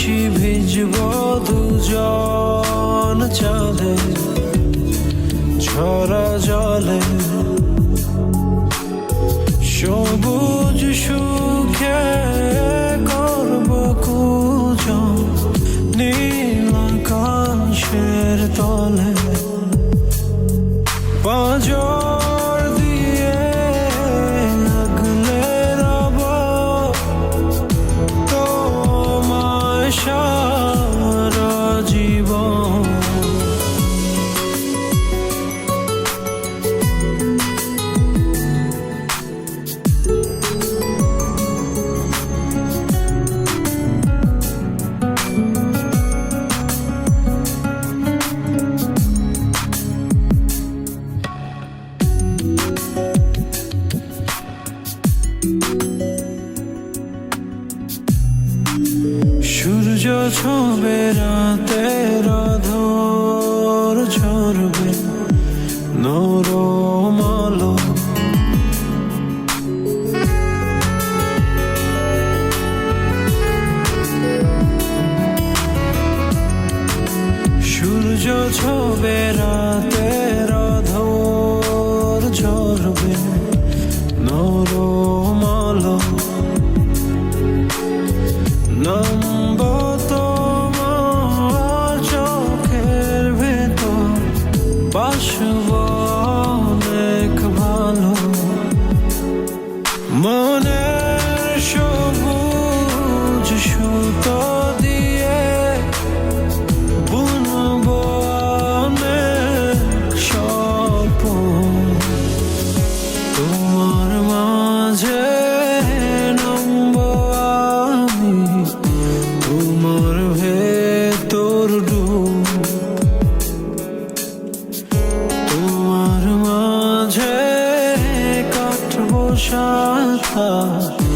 নিশি ভিজব দুজন চাঁদে ছড়া 求。inşallah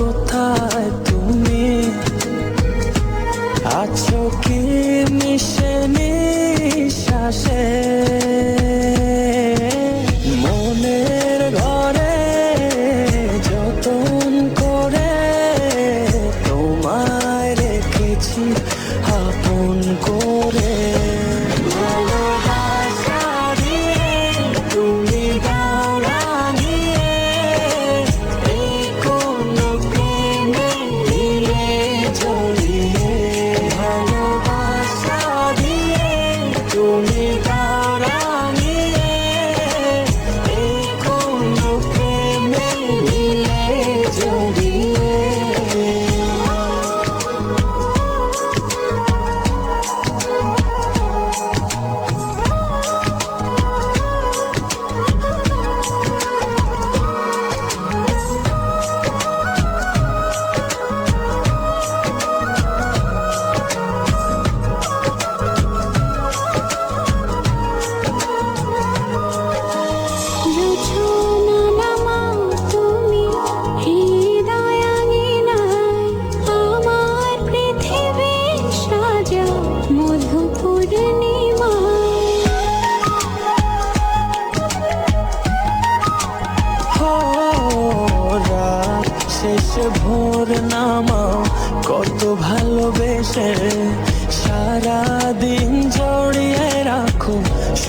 কোথায় তুমি? আছো কি মিশে নিশ্বাসে?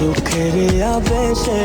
সুখের আবেশে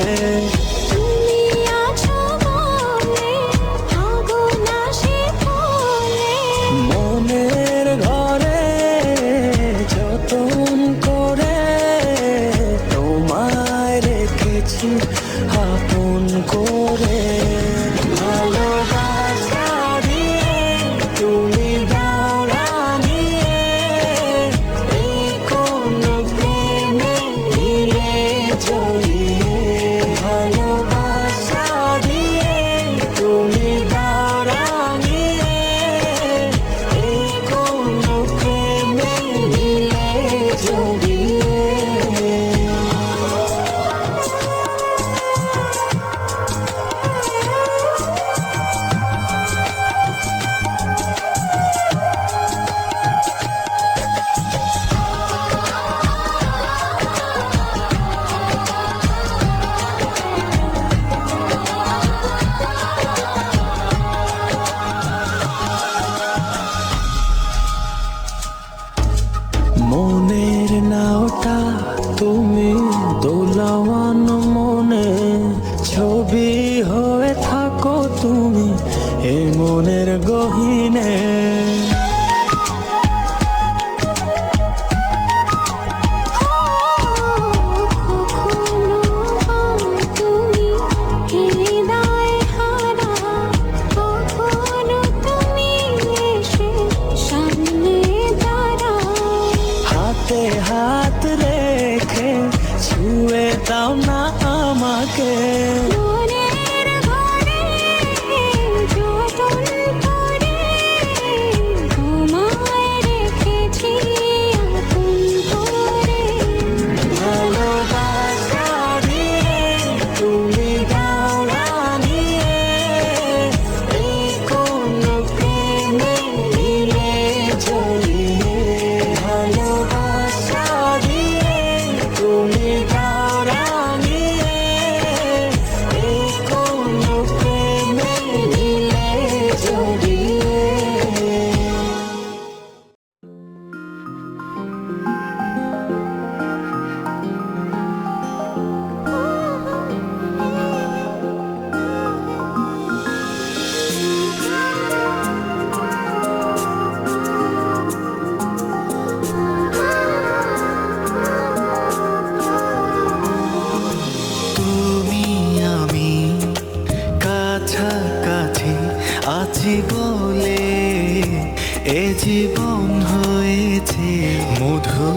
জীবলে এ জীবন হয়েছে মধু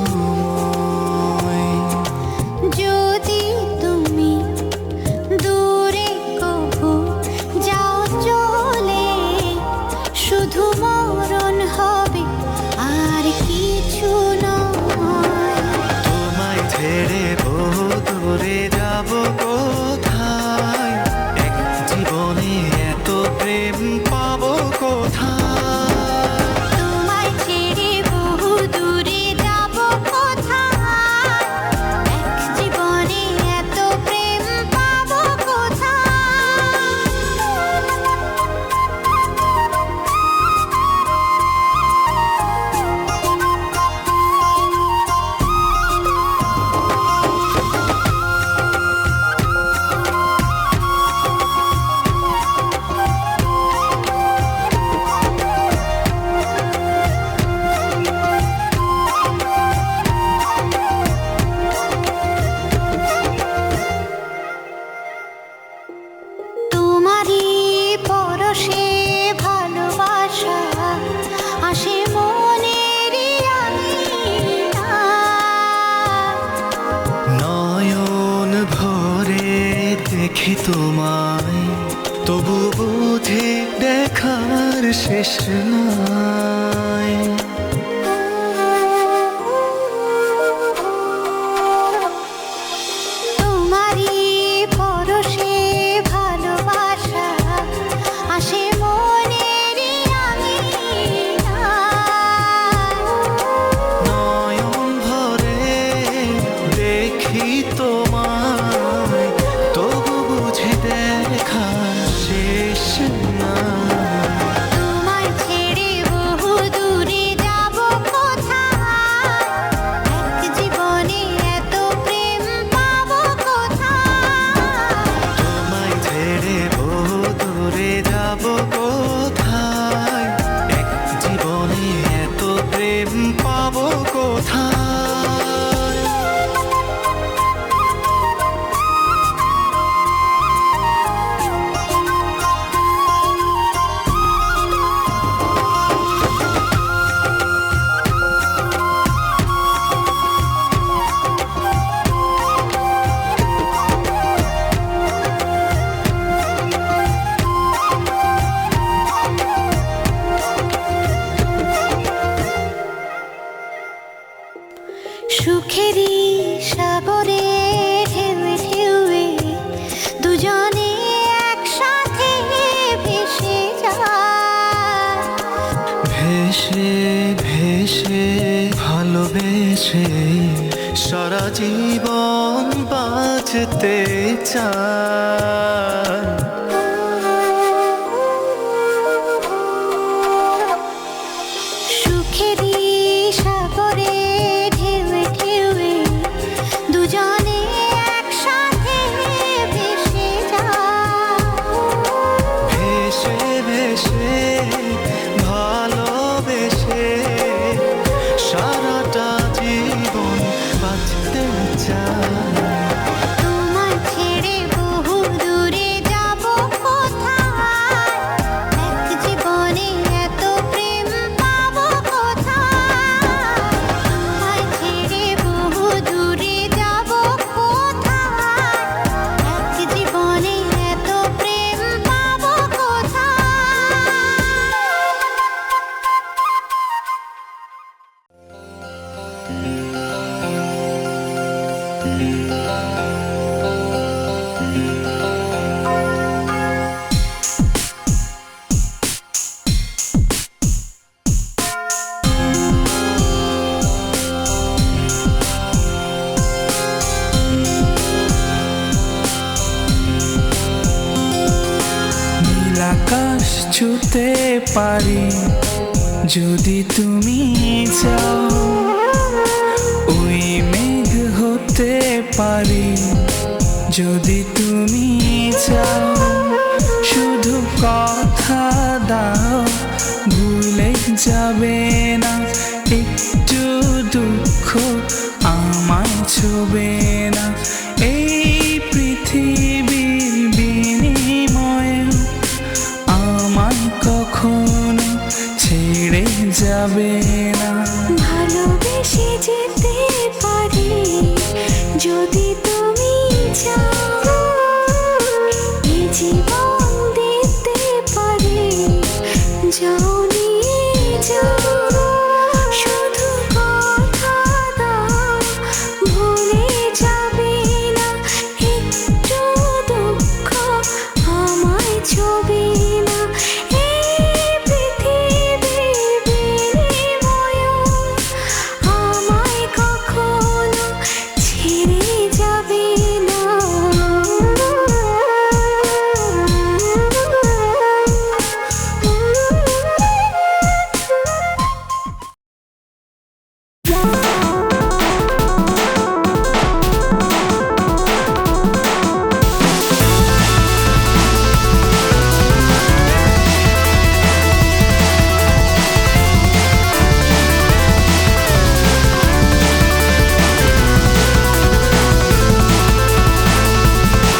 তবু বোধে দেখার শেষ না বসে সারা জীবন বাঁচতে চায়। ছুতে পারি, যদি তুমি চাও। ওই মেঘ হতে পারি, যদি তুমি চাও। শুধু কথা দাও, ভুলে যাবে না, একটু দুঃখ আমার ছবে।